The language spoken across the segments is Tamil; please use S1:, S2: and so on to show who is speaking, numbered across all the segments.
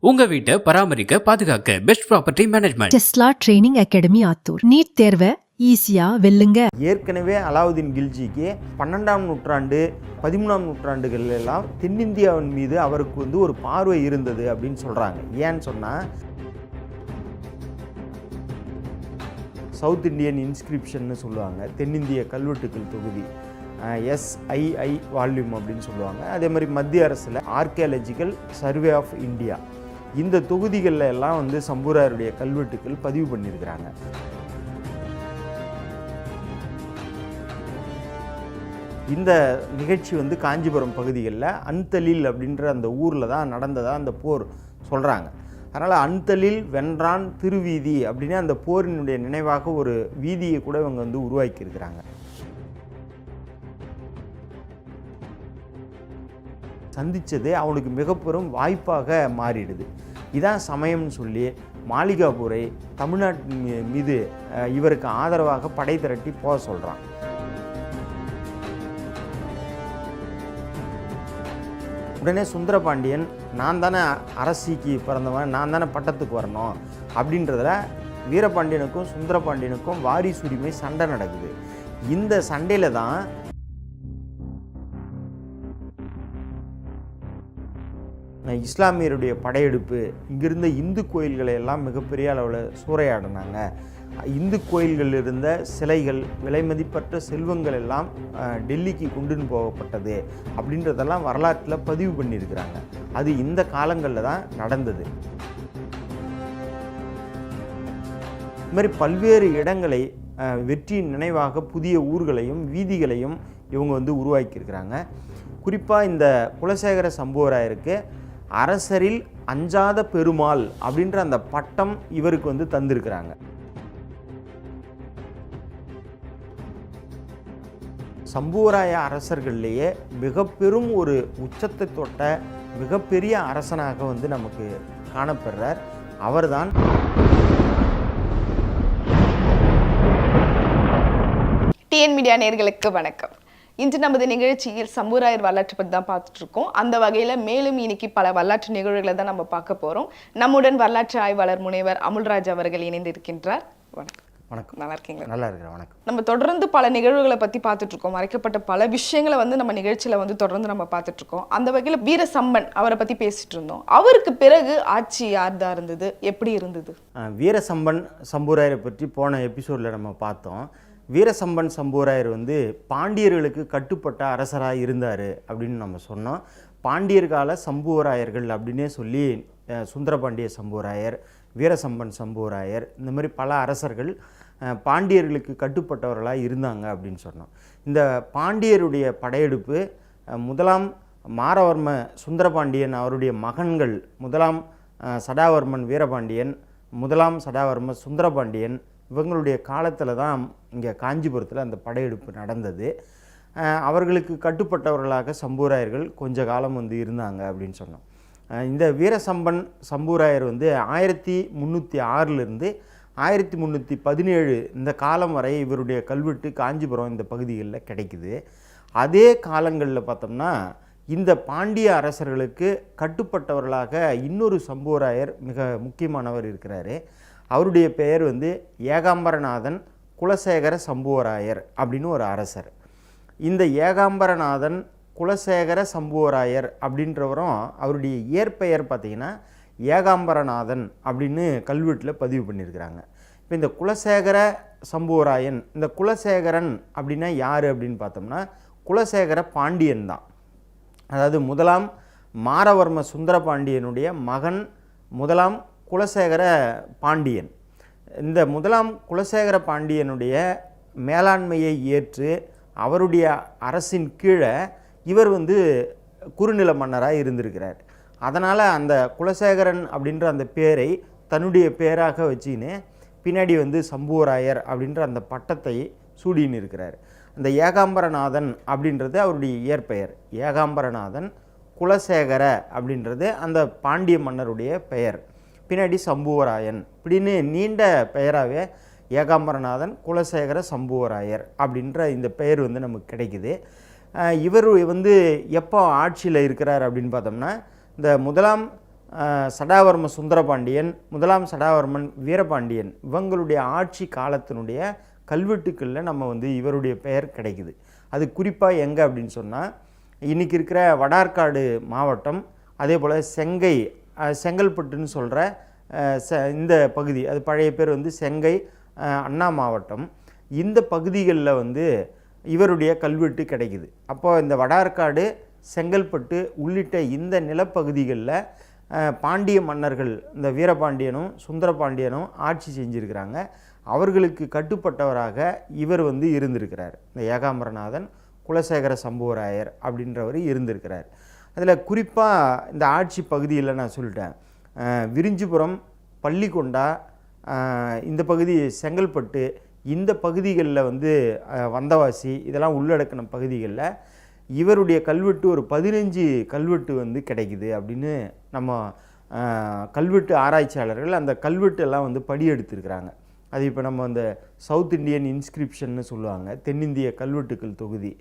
S1: உங்க வீட்டை பராமரிக்க பாதுகாக்க best property management
S2: Tesla training academy Attur. NEET தேர்வை ஈஸியா வெல்லுங்க.
S3: ஏற்கனவே அலாவுதீன் கில்ஜிக்கு பன்னெண்டாம் நூற்றாண்டு பதிமூணாம் நூற்றாண்டுகள் எல்லாம் தென்னிந்தியாவின் மீது அவருக்கு வந்து ஒரு பார்வை இருந்தது அப்படின்னு சொல்கிறாங்க ஏன்னு சொன்னால் சவுத் இந்தியன் இன்ஸ்கிரிப்ஷன்னு சொல்லுவாங்க. தென்னிந்திய கல்வெட்டுக்கள் தொகுதி எஸ்ஐஐ வால்யூம் அப்படின்னு சொல்லுவாங்க. அதே மாதிரி மத்திய அரசில் ஆர்கியாலஜிக்கல் சர்வே ஆஃப் இந்தியா இந்த தொகுதிகளில் எல்லாம் வந்து சம்பூராருடைய கல்வெட்டுக்கள் பதிவு பண்ணியிருக்கிறாங்க. இந்த நிகழ்ச்சி வந்து காஞ்சிபுரம் பகுதிகளில் அன்தலில் அப்படின்ற அந்த ஊரில் தான் நடந்ததாக அந்த போர் சொல்கிறாங்க அதனால் அன்தலில் வென்றான் திருவீதி அப்படின்னு அந்த போரினுடைய நினைவாக ஒரு வீதியை கூட இவங்க வந்து உருவாக்கியிருக்கிறாங்க. சந்தித்தது அவனுக்கு மிகப்பெரும் வாய்ப்பாக மாறிடுது. இதான் சமயம்னு சொல்லி மாளிகாபூரை தமிழ்நாட்டின் மீது இவருக்கு ஆதரவாக படை திரட்டி போக சொல்கிறான் உடனே சுந்தரபாண்டியன் நான் தானே அரசிக்கு பிறந்தவன் நான் தானே பட்டத்துக்கு வரணும் அப்படின்றதுல வீரபாண்டியனுக்கும் சுந்தரபாண்டியனுக்கும் வாரிசுரிமை சண்டை நடக்குது. இந்த சண்டையில் தான் இஸ்லாமியருடைய படையெடுப்பு இங்கிருந்த இந்து கோயில்களை எல்லாம் மிகப்பெரிய அளவில் சூறையாடினாங்க. இந்து கோயில்களில் இருந்த சிலைகள் விலைமதிப்பற்ற செல்வங்கள் எல்லாம் டெல்லிக்கு கொண்டுன்னு போகப்பட்டது அப்படின்றதெல்லாம் வரலாற்றில் பதிவு பண்ணியிருக்கிறாங்க. அது இந்த காலங்களில் தான் நடந்தது. இது மாதிரி பல்வேறு இடங்களை வெற்றியின் நினைவாக புதிய ஊர்களையும் வீதிகளையும் இவங்க வந்து உருவாக்கியிருக்கிறாங்க. குறிப்பாக இந்த குலசேகர சம்புவராயருக்கு அரசரில் அஞ்சாத பெருமாள் அப்படின்ற அந்த பட்டம் இவருக்கு வந்து தந்திருக்கிறாங்க. சம்புவராய அரசர்கள்லேயே மிக பெரும் ஒரு உச்சத்தை தொட்ட மிகப்பெரிய அரசனாக வந்து நமக்கு காணப்படுறார். அவர்தான்
S4: டிஎன் மீடியா நேர்களுக்கு வணக்கம். இன்று நமது நிகழ்ச்சியில் சம்புராயர் வரலாற்று பற்றி தான் பார்த்துட்டு இருக்கோம் அந்த வகையில் மேலும் இன்னைக்கு பல வரலாற்று நிகழ்வுகளை தான் நம்ம பார்க்க போகிறோம் நம்முடன் வரலாற்று ஆய்வாளர் முனைவர் அமுல்ராஜ் அவர்கள் இணைந்திருக்கின்றார். வணக்கம்.
S3: வணக்கம்.
S4: நல்லா இருக்கீங்களா?
S3: நல்லா இருக்கிறேன். வணக்கம்.
S4: நம்ம தொடர்ந்து பல நிகழ்வுகளை பற்றி பார்த்துட்டு இருக்கோம் மறைக்கப்பட்ட பல விஷயங்களை வந்து நம்ம நிகழ்ச்சியில வந்து தொடர்ந்து நம்ம பார்த்துட்டு இருக்கோம் அந்த வகையில் வீரசம்பன் அவரை பற்றி பேசிட்டு இருந்தோம். அவருக்கு பிறகு ஆட்சி யார் தான் இருந்தது? எப்படி இருந்தது?
S3: அஹ், வீரசம்பன் சம்பூராயரை பற்றி போன எபிசோடில் நம்ம பார்த்தோம். வீரசம்பன் சம்பூராயர் வந்து பாண்டியர்களுக்கு கட்டுப்பட்ட அரசராக இருந்தார் அப்படின்னு நம்ம சொன்னோம். பாண்டியர் கால சம்புவராயர்கள் அப்படின்னே சொல்லி சுந்தரபாண்டிய சம்புவராயர் வீரசம்பன் சம்புவராயர் இந்த மாதிரி பல அரசர்கள் பாண்டியர்களுக்கு கட்டுப்பட்டவர்களாக இருந்தாங்க அப்படின்னு சொன்னோம். இந்த பாண்டியருடைய படையெடுப்பு முதலாம் மாரவர்ம சுந்தரபாண்டியன் அவருடைய மகன்கள் முதலாம் சடாவர்மன் வீரபாண்டியன் முதலாம் சடாவர்ம சுந்தரபாண்டியன் இவங்களுடைய காலத்தில் தான் இங்கே காஞ்சிபுரத்தில் அந்த படையெடுப்பு நடந்தது. அவர்களுக்கு கட்டுப்பட்டவர்களாக சம்பூராயர்கள் கொஞ்ச காலம் வந்து இருந்தாங்க அப்படின்னு சொன்னோம். இந்த வீரசம்பன் சம்பூராயர் வந்து ஆயிரத்தி முந்நூற்றி ஆறிலிருந்து ஆயிரத்தி முந்நூற்றி பதினேழு இந்த காலம் வரை இவருடைய கல்வெட்டு காஞ்சிபுரம் இந்த பகுதிகளில் கிடைக்குது. அதே காலங்களில் பார்த்தோம்னா இந்த பாண்டிய அரசர்களுக்கு கட்டுப்பட்டவர்களாக இன்னொரு சம்புவராயர் மிக முக்கியமானவர் இருக்கிறாரு. அவருடைய பெயர் வந்து ஏகாம்பரநாதன் குலசேகர சம்புவராயர் அப்படின்னு ஒரு அரசர். இந்த ஏகாம்பரநாதன் குலசேகர சம்புவராயர் அப்படின்றவரும் அவருடைய இயற்பெயர் பார்த்திங்கன்னா ஏகாம்பரநாதன் அப்படின்னு கல்வெட்டில் பதிவு பண்ணியிருக்கிறாங்க. இப்போ இந்த குலசேகர சம்புவராயன் இந்த குலசேகரன் அப்படின்னா யார் அப்படின்னு பார்த்தோம்னா குலசேகர பாண்டியன் தான். அதாவது முதலாம் மாரவர்ம சுந்தர பாண்டியனுடைய மகன் முதலாம் குலசேகர பாண்டியன். இந்த முதலாம் குலசேகர பாண்டியனுடைய மேலாண்மையை ஏற்று அவருடைய அரசின் கீழே இவர் வந்து குறுநில மன்னராக இருந்திருக்கிறார். அதனால் அந்த குலசேகரன் அப்படின்ற அந்த பேரை தன்னுடைய பேராக வச்சுக்கின்னு பின்னாடி வந்து சம்புவராயர் அப்படின்ற அந்த பட்டத்தை சூடின்னு இருக்கிறார். இந்த ஏகாம்பரநாதன் அப்படின்றது அவருடைய இயற்பெயர். ஏகாம்பரநாதன் குலசேகர அப்படின்றது அந்த பாண்டிய மன்னருடைய பெயர். பின்னாடி சம்புவராயன். இப்படின்னு நீண்ட பெயராகவே ஏகாம்பரநாதன் குலசேகர சம்புவராயர் அப்படின்ற இந்த பெயர் வந்து நமக்கு கிடைக்குது. இவர் வந்து எப்போ ஆட்சியில் இருக்கிறார் அப்படின்னு பார்த்தோம்னா இந்த முதலாம் சடாவர்ம சுந்தரபாண்டியன் முதலாம் சடாவர்மன் வீரபாண்டியன் இவங்களுடைய ஆட்சி காலத்தினுடைய கல்வெட்டுக்களில் நம்ம வந்து இவருடைய பெயர் கிடைக்குது. அது குறிப்பாக எங்கே அப்படின்னு சொன்னால் இன்றைக்கி இருக்கிற வடார்காடு மாவட்டம் அதே போல் செங்கை செங்கல்பட்டுன்னு சொல்கிற இந்த பகுதி அது பழைய பேர் வந்து செங்கை அண்ணா மாவட்டம். இந்த பகுதிகளில் வந்து இவருடைய கல்வெட்டு கிடைக்குது. அப்போ இந்த வடார்காடு செங்கல்பட்டு உள்ளிட்ட இந்த நிலப்பகுதிகளில் பாண்டிய மன்னர்கள் இந்த வீரபாண்டியனும் சுந்தரபாண்டியனும் ஆட்சி செஞ்சுருக்கிறாங்க. அவர்களுக்கு கட்டுப்பட்டவராக இவர் வந்து இருந்திருக்கிறார். இந்த ஏகாம்பரநாதன் குலசேகர சம்புவராயர் அப்படின்றவர் இருந்திருக்கிறார். அதில் குறிப்பாக இந்த ஆட்சி பகுதியில் நான் சொல்லிட்டேன். விரிஞ்சிபுரம் பள்ளிக்கொண்டா இந்த பகுதி செங்கல்பட்டு இந்த பகுதிகளில் வந்து வந்தவாசி இதெல்லாம் உள்ளடக்கின பகுதிகளில் இவருடைய கல்வெட்டு ஒரு பதினஞ்சு கல்வெட்டு வந்து கிடைக்குது அப்படின்னு நம்ம கல்வெட்டு ஆராய்ச்சியாளர்கள் அந்த கல்வெட்டு எல்லாம் வந்து படியெடுத்திருக்கிறாங்க. அது இப்போ நம்ம அந்த சவுத் இந்தியன் இன்ஸ்கிரிப்ஷன்னு சொல்லுவாங்க. தென்னிந்திய கல்வெட்டுக்கள் தொகுதி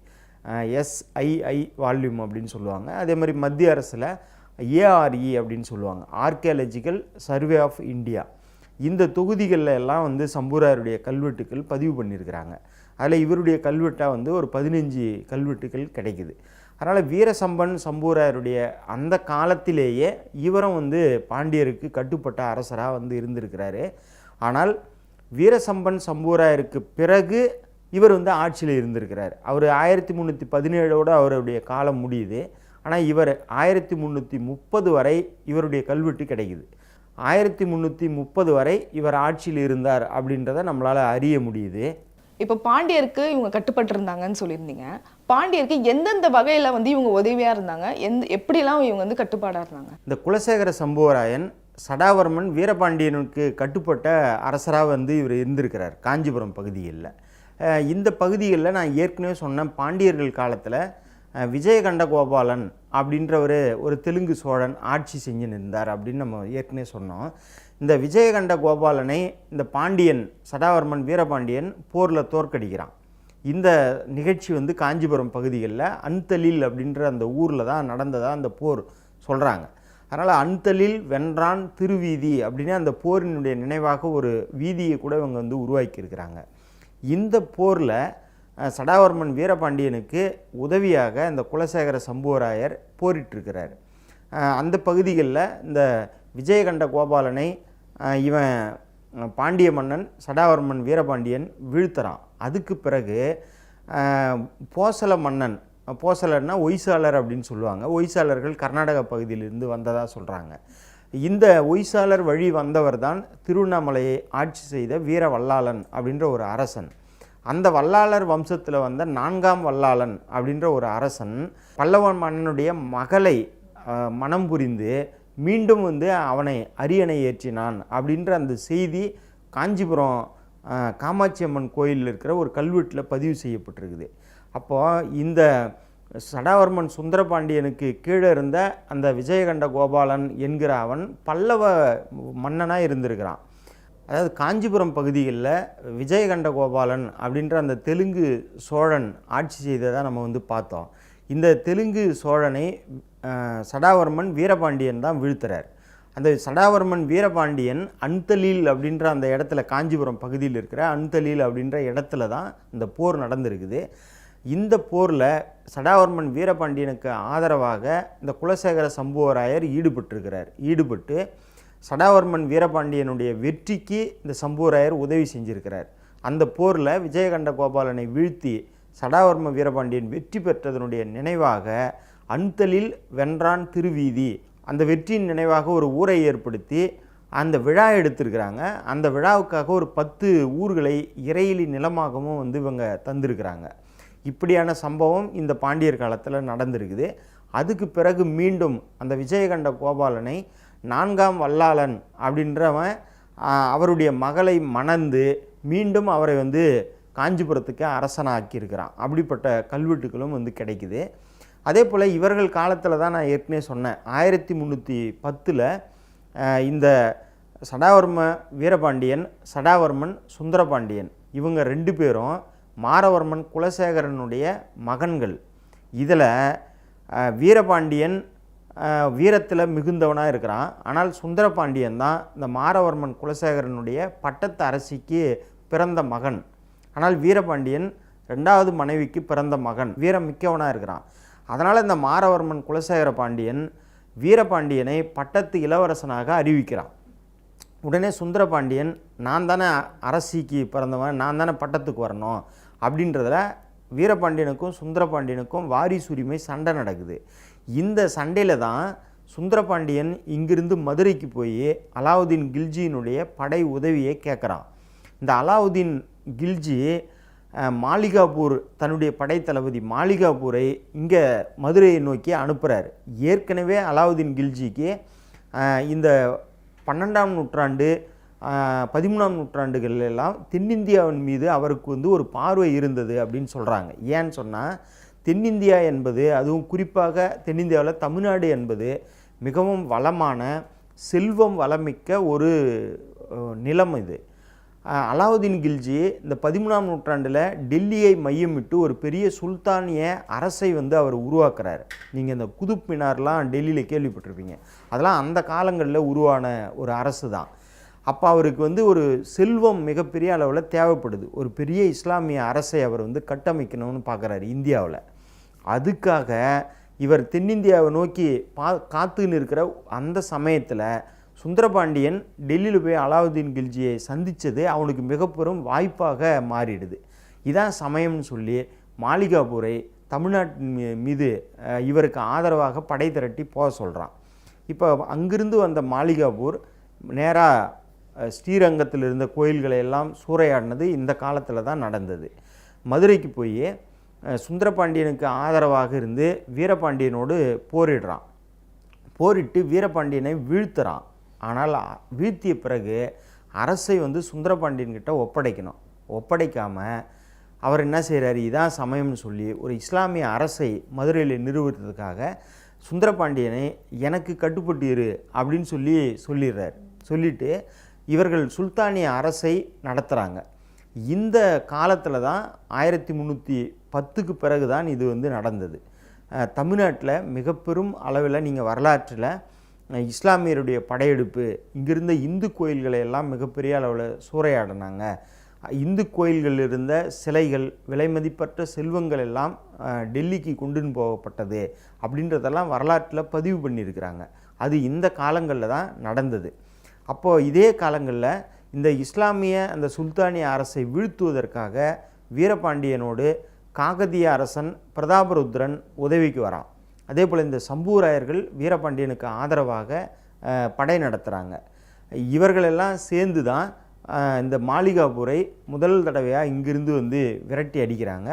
S3: எஸ்ஐஐ வால்யூம் அப்படின்னு சொல்லுவாங்க. அதே மாதிரி மத்திய அரசில் ஏஆர்இ அப்படின்னு சொல்லுவாங்க. ஆர்கியாலஜிக்கல் சர்வே ஆஃப் இந்தியா இந்த தொகுதிகளில் எல்லாம் வந்து சம்பூராருடைய கல்வெட்டுக்கள் பதிவு பண்ணியிருக்கிறாங்க அதில் இவருடைய கல்வெட்டாக வந்து ஒரு பதினஞ்சு கல்வெட்டுக்கள் கிடைக்குது. அதனால் வீரசம்பன் சம்பூராருடைய அந்த காலத்திலேயே இவரும் வந்து பாண்டியருக்கு கட்டுப்பட்ட அரசராக வந்து இருந்திருக்கிறாரு. ஆனால் வீரசம்பன் சம்பூராயருக்கு பிறகு இவர் வந்து ஆட்சியில் இருந்திருக்கிறார். அவர் ஆயிரத்தி முந்நூற்றி பதினேழோடு அவருடைய காலம் முடியுது. ஆனால் இவர் ஆயிரத்தி முந்நூற்றி முப்பது வரை இவருடைய கல்வெட்டு கிடைக்குது. ஆயிரத்தி முந்நூற்றி முப்பது வரை இவர் ஆட்சியில் இருந்தார் அப்படின்றத நம்மளால் அறிய முடியுது.
S4: இப்போ பாண்டியருக்கு இவங்க கட்டுப்பட்டு இருந்தாங்கன்னு சொல்லியிருந்தீங்க. பாண்டியருக்கு எந்தெந்த வகையில வந்து இவங்க உதவியா இருந்தாங்க? எந்த எப்படிலாம் இவங்க வந்து கட்டுப்பாடா இருந்தாங்க?
S3: இந்த குலசேகர சம்புவராயன் சடாவர்மன் வீரபாண்டியனுக்கு கட்டுப்பட்ட அரசராக வந்து இவர் இருந்திருக்கிறார் காஞ்சிபுரம் பகுதிகளில் இந்த பகுதிகளில் நான் ஏற்கனவே சொன்ன பாண்டியர்கள் காலத்தில் விஜயகண்ட கோபாலன் அப்படின்றவர் ஒரு தெலுங்கு சோழன் ஆட்சி செஞ்சு நின்றார் அப்படின்னு நம்ம ஏற்கனவே சொன்னோம். இந்த விஜயகண்ட கோபாலனை இந்த பாண்டியன் சடாவர்மன் வீரபாண்டியன் போரில் தோற்கடிக்கிறான். இந்த நிகழ்ச்சி வந்து காஞ்சிபுரம் பகுதிகளில் அன்தலில் அப்படின்ற அந்த ஊரில் தான் நடந்ததாக அந்த போர் சொல்கிறாங்க அதனால் அன்தலில் வென்றான் திருவீதி அப்படின்னு அந்த போரினுடைய நினைவாக ஒரு வீதியை கூட இவங்க வந்து உருவாக்கியிருக்கிறாங்க. இந்த போரில் சடாவர்மன் வீரபாண்டியனுக்கு உதவியாக இந்த குலசேகர சம்புவராயர் போரிட்டிருக்கிறார். அந்த பகுதிகளில் இந்த விஜயகண்ட கோபாலனை இவன் பாண்டிய மன்னன் சடாவர்மன் வீரபாண்டியன் வீழ்த்துறான். அதுக்கு பிறகு போசல மன்னன் போசலர்னா ஒய்சாளர் அப்படின்னு சொல்லுவாங்க. ஒய்சாளர்கள் கர்நாடக பகுதியிலிருந்து வந்ததாக சொல்கிறாங்க இந்த ஒய்சாளர் வழி வந்தவர் தான் திருவண்ணாமலையை ஆட்சி செய்த வீர வல்லாளன் அப்படின்ற ஒரு அரசன். அந்த வல்லாளர் வம்சத்தில் வந்த நான்காம் வல்லாளன் அப்படின்ற ஒரு அரசன் பல்லவன் மன்னனுடைய மகளை மனம் புரிந்து மீண்டும் வந்து அவனை அரியணை ஏற்றினான் அப்படின்ற அந்த செய்தி காஞ்சிபுரம் காமாட்சி அம்மன் கோயிலில் இருக்கிற ஒரு கல்வெட்டில் பதிவு செய்யப்பட்டிருக்குது. அப்போது இந்த சடாவர்மன் சுந்தரபாண்டியனுக்கு கீழே இருந்த அந்த விஜயகண்ட கோபாலன் என்கிற அவன் பல்லவ மன்னனாக இருந்திருக்கிறான். அதாவது காஞ்சிபுரம் பகுதிகளில் விஜயகண்ட கோபாலன் அப்படின்ற அந்த தெலுங்கு சோழன் ஆட்சி செய்ததை நம்ம வந்து பார்த்தோம். இந்த தெலுங்கு சோழனை சடாவர்மன் வீரபாண்டியன் தான் வீழ்த்துறார். அந்த சடாவர்மன் வீரபாண்டியன் அன்தலீல் அப்படின்ற அந்த இடத்துல காஞ்சிபுரம் பகுதியில் இருக்கிற அன்தலீல் அப்படின்ற இடத்துல தான் இந்த போர் நடந்திருக்குது. இந்த போரில் சடாவர்மன் வீரபாண்டியனுக்கு ஆதரவாக இந்த குலசேகர சம்புவராயர் ஈடுபட்டிருக்கிறார். ஈடுபட்டு சடாவர்மன் வீரபாண்டியனுடைய வெற்றிக்கு இந்த சம்புவராயர் உதவி செஞ்சிருக்கிறார். அந்த போரில் விஜயகண்ட கோபாலனை வீழ்த்தி சடாவர்ம வீரபாண்டியன் வெற்றி பெற்றதனுடைய நினைவாக அன்தலில் வென்றான் திருவீதி. அந்த வெற்றியின் நினைவாக ஒரு ஊரை ஏற்படுத்தி அந்த விழா எடுத்திருக்கிறாங்க. அந்த விழாவுக்காக ஒரு பத்து ஊர்களை இறையிலி நிலமாகவும் வந்து இவங்க தந்திருக்கிறாங்க. இப்படியான சம்பவம் இந்த பாண்டியர் காலத்தில் நடந்திருக்குது. அதுக்கு பிறகு மீண்டும் அந்த விஜயகண்ட கோபாலனை நான்காம் வல்லாளன் அப்படின்றவன் அவருடைய மகளை மணந்து மீண்டும் அவரை வந்து காஞ்சிபுரத்துக்கு அரசனாக்கியிருக்கிறான். அப்படிப்பட்ட கல்வெட்டுகளும் வந்து கிடைக்குது. அதே போல் இவர்கள் காலத்தில் தான் நான் ஏற்கனவே சொன்னேன். ஆயிரத்தி முந்நூற்றி பத்தில் இந்த சடாவர்ம வீரபாண்டியன் சடாவர்மன் சுந்தரபாண்டியன் இவங்க ரெண்டு பேரும் மாரவர்மன் குலசேகரனுடைய மகன்கள். இதில் வீரபாண்டியன் வீரத்தில் மிகுந்தவனாக இருக்கிறான். ஆனால் சுந்தரபாண்டியன் தான் இந்த மாரவர்மன் குலசேகரனுடைய பட்டத்து அரசிக்கு பிறந்த மகன். ஆனால் வீரபாண்டியன் ரெண்டாவது மனைவிக்கு பிறந்த மகன். வீரம் மிக்கவனாக இருக்கிறான். அதனால் இந்த மாரவர்மன் குலசேகர பாண்டியன் வீரபாண்டியனை பட்டத்து இளவரசனாக அறிவிக்கிறான். உடனே சுந்தரபாண்டியன் நான் தானே அரசிக்கு பிறந்தவன் நான் தானே பட்டத்துக்கு வரணும். அப்படின்றதுல வீரபாண்டியனுக்கும் சுந்தரபாண்டியனுக்கும் வாரிசுரிமை சண்டை நடக்குது. இந்த சண்டையில் தான் சுந்தரபாண்டியன் இங்கிருந்து மதுரைக்கு போய் அலாவுதீன் கில்ஜியினுடைய படை உதவியை கேட்குறான். இந்த அலாவுதீன் கில்ஜி மாளிகாபூர் தன்னுடைய படைத்தளபதி மாளிகாபூரை இங்கே மதுரையை நோக்கி அனுப்புகிறார் ஏற்கனவே அலாவுதீன் கில்ஜிக்கு இந்த பன்னெண்டாம் நூற்றாண்டு பதிமூணாம் நூற்றாண்டுகள் எல்லாம் தென்னிந்தியாவின் மீது அவருக்கு வந்து ஒரு பார்வை இருந்தது அப்படின்னு சொல்கிறாங்க ஏன்னு சொன்னால் தென்னிந்தியா என்பது அதுவும் குறிப்பாக தென்னிந்தியாவில் தமிழ்நாடு என்பது மிகவும் வளமான செல்வம் வளமிக்க ஒரு நிலம் இது. அலாவுதீன் கில்ஜி இந்த பதிமூணாம் நூற்றாண்டில் டெல்லியை மையமிட்டு ஒரு பெரிய சுல்தானிய அரசை வந்து அவர் உருவாக்குறாரு. நீங்கள் இந்த குதுப் மினார்லாம் டெல்லியில் கேள்விப்பட்டிருப்பீங்க. அதெல்லாம் அந்த காலங்களில் உருவான ஒரு அரசு தான் அப்போ அவருக்கு வந்து ஒரு செல்வம் மிகப்பெரிய அளவில் தேவைப்படுது. ஒரு பெரிய இஸ்லாமிய அரசை அவர் வந்து கட்டமைக்கணும்னு பார்க்குறாரு இந்தியாவில். அதுக்காக இவர் தென்னிந்தியாவை நோக்கி பா காத்துன்னு இருக்கிற அந்த சமயத்தில் சுந்தரபாண்டியன் டெல்லியில் போய் அலாவுதீன் கில்ஜியை சந்தித்தது அவனுக்கு மிகப்பெரும் வாய்ப்பாக மாறிடுது. இதான் சமயம்னு சொல்லி மாளிகாபூரை தமிழ்நாட்டின் மீ- மீது இவருக்கு ஆதரவாக படை திரட்டி போக சொல்கிறான் இப்போ அங்கிருந்து வந்த மாளிகாபூர் நேராக ஸ்ரீரங்கத்தில் இருந்த கோயில்களை எல்லாம் சூறையாடினது இந்த காலத்தில் தான் நடந்தது. மதுரைக்கு போய் சுந்தரபாண்டியனுக்கு ஆதரவாக இருந்து வீரபாண்டியனோடு போரிடுறான். போரிட்டு வீரபாண்டியனை வீழ்த்துறான். ஆனால் வீழ்த்திய பிறகு அரசை வந்து சுந்தரபாண்டியன்கிட்ட ஒப்படைக்கணும். ஒப்படைக்காமல் அவர் என்ன செய்கிறாரு இதான் சமயம்னு சொல்லி ஒரு இஸ்லாமிய அரசை மதுரையில் நிறுவுறதுக்காக சுந்தரபாண்டியனை எனக்கு கட்டுப்பட்டு இரு அப்படின்னு சொல்லி சொல்லிடுறார். சொல்லிவிட்டு இவர்கள் சுல்தானிய அரசை நடத்துகிறாங்க இந்த காலத்தில் தான் ஆயிரத்தி முந்நூற்றி பத்துக்கு பிறகு தான் இது வந்து நடந்தது. தமிழ்நாட்டில் மிக பெரும் அளவில் நீங்கள் வரலாற்றில் இஸ்லாமியருடைய படையெடுப்பு இங்கிருந்த இந்து கோயில்களை எல்லாம் மிகப்பெரிய அளவில் சூறையாடினாங்க. இந்து கோயில்களில் இருந்த சிலைகள் விலைமதிப்பற்ற செல்வங்கள் எல்லாம் டெல்லிக்கு கொண்டுன்னு போகப்பட்டது. அப்படின்றதெல்லாம் வரலாற்றில் பதிவு பண்ணியிருக்கிறாங்க. அது இந்த காலங்களில் தான் நடந்தது. அப்போது இதே காலங்களில் இந்த இஸ்லாமிய அந்த சுல்தானிய அரசை வீழ்த்துவதற்காக வீரபாண்டியனோடு காகதிய அரசன் பிரதாபருத்ரன் உதவிக்கு வரான். அதே போல் இந்த சம்பூராயர்கள் வீரபாண்டியனுக்கு ஆதரவாக படை நடத்துகிறாங்க இவர்களெல்லாம் சேர்ந்து தான் இந்த மாளிகாபூரை முதல் தடவையாக இங்கிருந்து வந்து விரட்டி அடிக்கிறாங்க.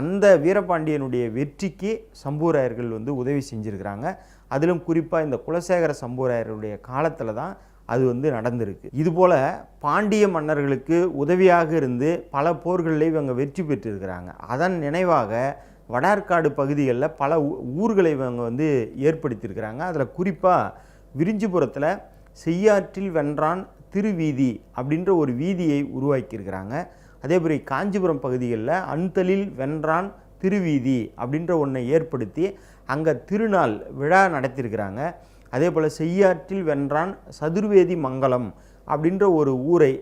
S3: அந்த வீரபாண்டியனுடைய வெற்றிக்கு சம்பூராயர்கள் வந்து உதவி செஞ்சுருக்கிறாங்க. அதிலும் குறிப்பாக இந்த குலசேகர சம்பூராயருடைய காலத்தில் தான் அது வந்து நடந்திருக்கு. இதுபோல் பாண்டிய மன்னர்களுக்கு உதவியாக இருந்து பல போர்களில் இவங்க வெற்றி பெற்றிருக்கிறாங்க. அதன் நினைவாக வடார்காடு பகுதிகளில் பல ஊ- ஊர்களை இவங்க வந்து ஏற்படுத்தியிருக்கிறாங்க. அதில் குறிப்பாக விரிஞ்சிபுரத்தில் செய்யாற்றில் வென்றான் திருவீதி அப்படின்ற ஒரு வீதியை உருவாக்கியிருக்கிறாங்க. அதேபோல் காஞ்சிபுரம் பகுதிகளில் அன்தலில் வென்றான் திருவீதி அப்படின்ற ஒன்றை ஏற்படுத்தி அங்கே திருநாள் விழா நடத்தியிருக்கிறாங்க. அதே போல் செய்யாற்றில் வென்றான் சதுர்வேதி மங்கலம் அப்படின்ற ஒரு ஊரை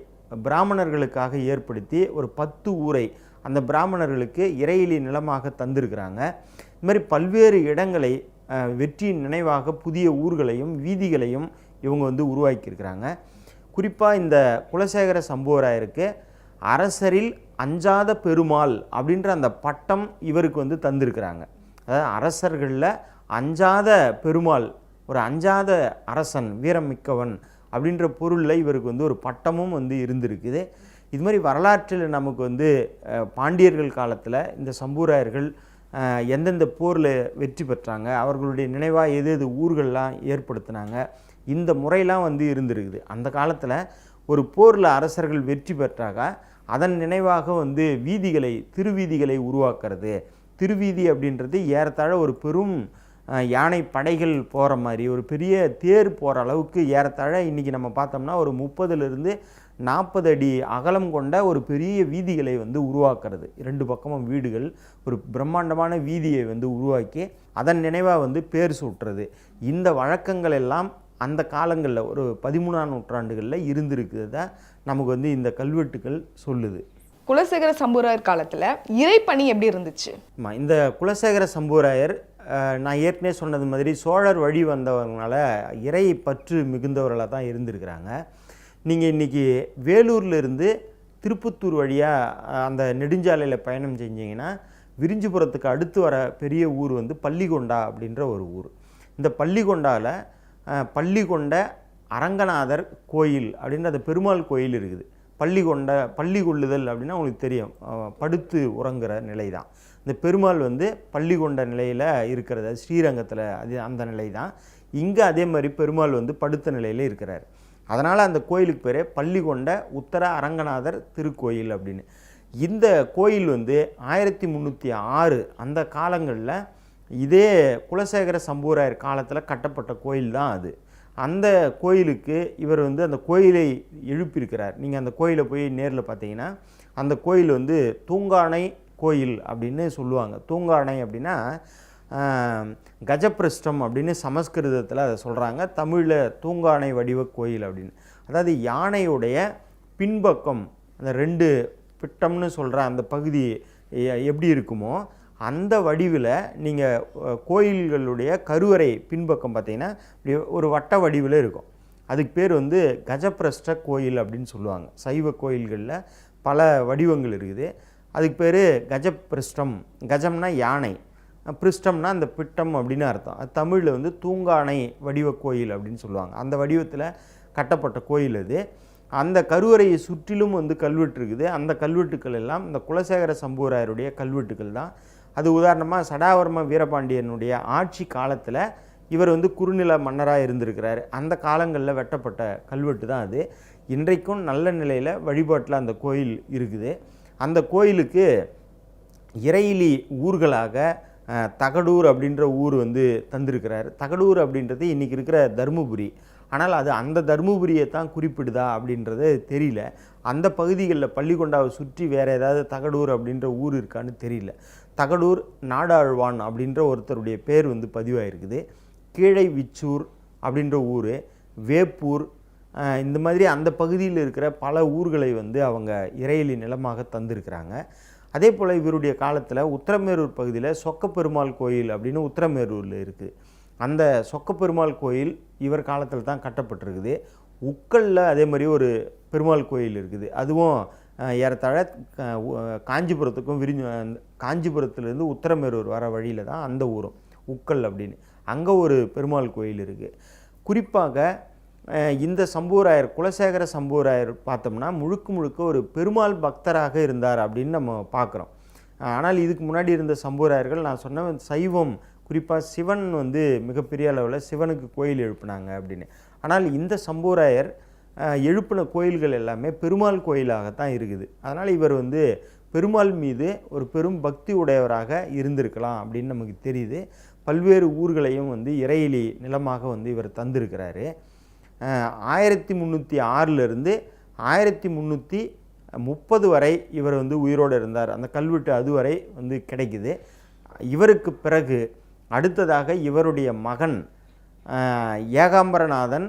S3: பிராமணர்களுக்காக ஏற்படுத்தி ஒரு பத்து ஊரை அந்த பிராமணர்களுக்கு இறையிலி நிலமாக தந்திருக்கிறாங்க. இது மாதிரி பல்வேறு இடங்களை வெற்றியின் நினைவாக புதிய ஊர்களையும் வீதிகளையும் இவங்க வந்து உருவாக்கியிருக்கிறாங்க. குறிப்பாக இந்த குலசேகர சம்புவராயருக்கு அரசரில் அஞ்சாத பெருமாள் அப்படின்ற அந்த பட்டம் இவருக்கு வந்து தந்திருக்கிறாங்க. அதாவது அரசர்களில் அஞ்சாத பெருமாள் ஒரு அஞ்சாத அரசன் வீரம் மிக்கவன் அப்படின்ற பொருளில் இவருக்கு வந்து ஒரு பட்டமும் வந்து இருந்திருக்குது. இது மாதிரி வரலாற்றில் நமக்கு வந்து பாண்டியர்கள் காலத்தில் இந்த சம்பூராயர்கள் எந்தெந்த போரில் வெற்றி பெற்றாங்க அவர்களுடைய நினைவாக எது எது ஊர்கள்லாம் ஏற்படுத்தினாங்க இந்த முறையெல்லாம் வந்து இருந்திருக்குது. அந்த காலத்தில் ஒரு போரில் அரசர்கள் வெற்றி பெற்றாக அதன் நினைவாக வந்து வீதிகளை திருவீதிகளை உருவாக்குறது. திருவீதி அப்படின்றது ஏறத்தாழ ஒரு பெரும் யானை படைகள் போகிற மாதிரி ஒரு பெரிய தேர் போகிற அளவுக்கு ஏறத்தாழ இன்றைக்கி நம்ம பார்த்தோம்னா ஒரு முப்பதுலேருந்து நாற்பது அடி அகலம் கொண்ட ஒரு பெரிய வீதிகளை வந்து உருவாக்குறது. ரெண்டு பக்கமும் வீடுகள் ஒரு பிரம்மாண்டமான வீதியை வந்து உருவாக்கி அதன் நினைவாக வந்து பேர் சூட்டுறது. இந்த வழக்கங்கள் எல்லாம் அந்த காலங்களில் ஒரு பதிமூணாம் நூற்றாண்டுகளில் இருந்திருக்கிறதா நமக்கு வந்து இந்த கல்வெட்டுகள் சொல்லுது.
S4: குலசேகர சம்புராயர் காலத்துல இறைப்பணி எப்படி இருந்துச்சு?
S3: இந்த குலசேகர சம்புவராயர் அஹ், நான் ஏற்கனவே சொன்னது மாதிரி சோழர் வழி வந்தவங்களால இறை பற்று மிகுந்தவர்களாக தான் இருந்திருக்கிறாங்க. நீங்கள் இன்றைக்கி வேலூர்லேருந்து திருப்பத்தூர் வழியாக அந்த நெடுஞ்சாலையில் பயணம் செஞ்சீங்கன்னா விரிஞ்சிபுரத்துக்கு அடுத்து வர பெரிய ஊர் வந்து பள்ளிகொண்டா அப்படின்ற ஒரு ஊர். இந்த பள்ளிகொண்டாவில் பள்ளிகொண்ட அரங்கநாதர் கோயில் அப்படின்ற அந்த பெருமாள் கோயில் இருக்குது. பள்ளி கொண்ட பள்ளி கொள்ளுதல் அப்படின்னா உங்களுக்கு தெரியும். படுத்து உறங்குற நிலை தான் இந்த பெருமாள் வந்து பள்ளி கொண்ட நிலையில் இருக்கிறது. ஸ்ரீரங்கத்தில் அது அந்த நிலை தான். இங்கே அதே மாதிரி பெருமாள் வந்து படுத்த நிலையில் இருக்கிறார். அதனால் அந்த கோயிலுக்கு பேர் பள்ளி கொண்ட உத்தர அரங்கநாதர் திருக்கோயில் அப்படின்னு. இந்த கோயில் வந்து ஆயிரத்தி முந்நூற்றி ஆறு அந்த காலங்களில் இதே குலசேகர சம்பூராயர் காலத்தில் கட்டப்பட்ட கோயில் தான் அது. அந்த கோயிலுக்கு இவர் வந்து அந்த கோயிலை எழுப்பியிருக்கிறார். நீங்கள் அந்த கோயிலை போய் நேரில் பார்த்தீங்கன்னா அந்த கோயில் வந்து தூங்கானை கோயில் அப்படின்னு சொல்லுவாங்க. தூங்கானை அப்படின்னா கஜப்பிரஷ்டம் அப்படின்னு சமஸ்கிருதத்தில் அதை சொல்கிறாங்க தமிழில் தூங்கானை வடிவ கோயில் அப்படின்னு. அதாவது யானையுடைய பின்பக்கம் அந்த ரெண்டு பிட்டம்னு சொல்கிற அந்த பகுதி எப்படி இருக்குமோ அந்த வடிவில் நீங்கள் கோயில்களுடைய கருவறை பின்பக்கம் பார்த்தீங்கன்னா இப்படி ஒரு வட்ட வடிவில் இருக்கும். அதுக்கு பேர் வந்து கஜப்பிரஷ்ட கோயில் அப்படின்னு சொல்லுவாங்க. சைவ கோயில்களில் பல வடிவங்கள் இருக்குது. அதுக்கு பேர் கஜப்பிருஷ்டம். கஜம்னா யானை. பிருஷ்டம்னா அந்த பிட்டம் அப்படின்னு அர்த்தம். அது தமிழில் வந்து தூங்கானை வடிவ கோயில் அப்படின்னு சொல்லுவாங்க. அந்த வடிவத்தில் கட்டப்பட்ட கோயில் அது. அந்த கருவறையை சுற்றிலும் வந்து கல்வெட்டு இருக்குது. அந்த கல்வெட்டுக்கள் எல்லாம் இந்த குலசேகர சம்பூராயருடைய கல்வெட்டுக்கள் தான். அது உதாரணமாக சடாவர்ம வீரபாண்டியனுடைய ஆட்சி காலத்தில் இவர் வந்து குறுநில மன்னராக இருந்திருக்கிறார். அந்த காலங்களில் வெட்டப்பட்ட கல்வெட்டு தான் அது. இன்றைக்கும் நல்ல நிலையில் வழிபாட்டில் அந்த கோயில் இருக்குது. அந்த கோயிலுக்கு இறையிலி ஊர்களாக தகடூர் அப்படின்ற ஊர் வந்து தந்திருக்கிறார். தகடூர் அப்படின்றது இன்றைக்கி இருக்கிற தருமபுரி. ஆனால் அது அந்த தருமபுரியை தான் குறிப்பிடுதா அப்படின்றது தெரியல. அந்த பகுதிகளில் பள்ளிக்கொண்டாவை சுற்றி வேறு ஏதாவது தகடூர் அப்படின்ற ஊர் இருக்கான்னு தெரியல. தகடூர் நாடாழ்வான் அப்படின்ற ஒருத்தருடைய பேர் வந்து பதிவாயிருக்குது. கீழை விச்சூர் அப்படின்ற ஊர். வேப்பூர் இந்த மாதிரி அந்த பகுதியில் இருக்கிற பல ஊர்களை வந்து அவங்க இறையிலி நிலமாக தந்திருக்கிறாங்க. அதே போல் இவருடைய காலத்தில் உத்திரமேரூர் பகுதியில் சொக்கப்பெருமாள் கோயில் அப்படின்னு உத்திரமேரூரில் இருக்குது அந்த சொக்கப்பெருமாள் கோயில் இவர் காலத்தில் தான் கட்டப்பட்டிருக்குது. உக்கல்ல அதே மாதிரி ஒரு பெருமாள் கோயில் இருக்குது. அதுவும் ஏறத்தாழ காஞ்சிபுரத்துக்கும் விரிஞ்சு காஞ்சிபுரத்துலேருந்து உத்திரமேரூர் வர வழியில் தான் அந்த ஊரும். உக்கல் அப்படின்னு. அங்கே ஒரு பெருமாள் கோயில் இருக்குது குறிப்பாக இந்த சம்பூராயர் குலசேகர சம்பூராயர் பார்த்தோம்னா முழுக்க முழுக்க ஒரு பெருமாள் பக்தராக இருந்தார் அப்படின்னு நம்ம பார்க்குறோம். ஆனால் இதுக்கு முன்னாடி இருந்த சம்பூராயர்கள் நான் சொன்ன சைவம் குறிப்பாக சிவன் வந்து மிகப்பெரிய அளவில் சிவனுக்கு கோயில் எழுப்புனாங்க அப்படின்னு. ஆனால் இந்த சம்பூராயர் எழுப்பின கோயில்கள் எல்லாமே பெருமாள் கோயிலாகத்தான் இருக்குது. அதனால் இவர் வந்து பெருமாள் மீது ஒரு பெரும் பக்தி உடையவராக இருந்திருக்கலாம் அப்படின்னு நமக்கு தெரியுது. பல்வேறு ஊர்களையும் வந்து இறையிலி நிலமாக வந்து இவர் தந்திருக்கிறாரு. ஆயிரத்தி முந்நூற்றி ஆறிலிருந்து ஆயிரத்தி முந்நூற்றி முப்பது வரை இவர் வந்து உயிரோடு இருந்தார். அந்த கல்வெட்டு அதுவரை வந்து கிடைக்குது. இவருக்கு பிறகு அடுத்ததாக இவருடைய மகன் ஏகாம்பரநாதன்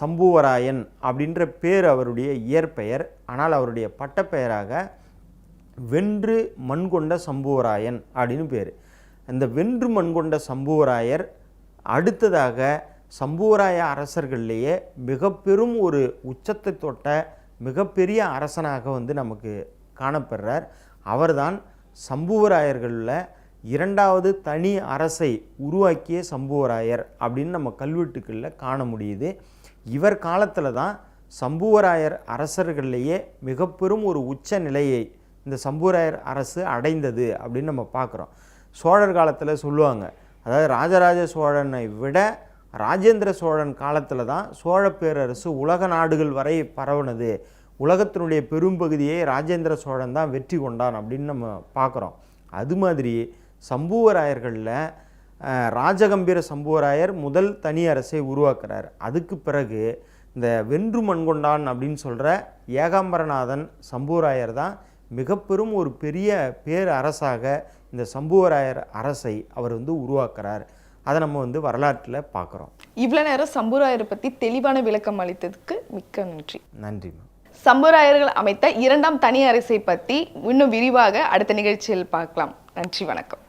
S3: சம்புவராயன் அப்படின்ற பேர் அவருடைய இயற்பெயர். ஆனால் அவருடைய பட்டப்பெயராக வென்று மண்கொண்ட சம்புவராயன் அப்படின்னு பேர். அந்த வென்று மண்கொண்ட சம்புவராயர் அடுத்ததாக சம்புவராய அரசர்கள்லேயே மிக பெரும் ஒரு உச்சத்தை தொட்ட மிகப்பெரிய அரசனாக வந்து நமக்கு காணப்படுறார். அவர்தான் சம்புவராயர்களில் இரண்டாவது தனி அரசை உருவாக்கிய சம்புவராயர் அப்படின்னு நம்ம கல்வெட்டுக்களில் காண முடியுது. இவர் காலத்தில் தான் சம்புவராயர் அரசர்கள்லேயே மிக பெரும் ஒரு உச்ச நிலையை இந்த சம்புவராயர் அரசு அடைந்தது அப்படின்னு நம்ம பார்க்குறோம். சோழர் காலத்தில் சொல்லுவாங்க. அதாவது ராஜராஜ சோழனை விட ராஜேந்திர சோழன் காலத்தில் தான் சோழ பேரரசு உலக நாடுகள் வரை பரவுனது. உலகத்தினுடைய பெரும்பகுதியை ராஜேந்திர சோழன் தான் வெற்றி கொண்டான் அப்படின்னு நம்ம பார்க்குறோம். அது மாதிரி சம்புவராயர்களில் ராஜகம்பீர சம்புவராயர் முதல் தனி அரசை உருவாக்குறார். அதுக்கு பிறகு இந்த வென்று மண்கொண்டான் அப்படின்னு சொல்கிற ஏகாம்பரநாதன் சம்புவராயர் தான் மிக பெரும் ஒரு பெரிய பேர் அரசாக இந்த சம்புவராயர் அரசை அவர் வந்து உருவாக்குறார். அதை நம்ம வந்து வரலாற்றில் பார்க்குறோம்.
S5: இவ்வளவு நேரம் சம்புராயரை பத்தி தெளிவான விளக்கம் அளித்ததுக்கு மிக்க நன்றி.
S3: நன்றிம்மா
S5: சம்புராயர்கள் அமைத்த இரண்டாம் தனி அரசை பத்தி இன்னும் விரிவாக அடுத்த நிகழ்ச்சியில் பார்க்கலாம். நன்றி வணக்கம்.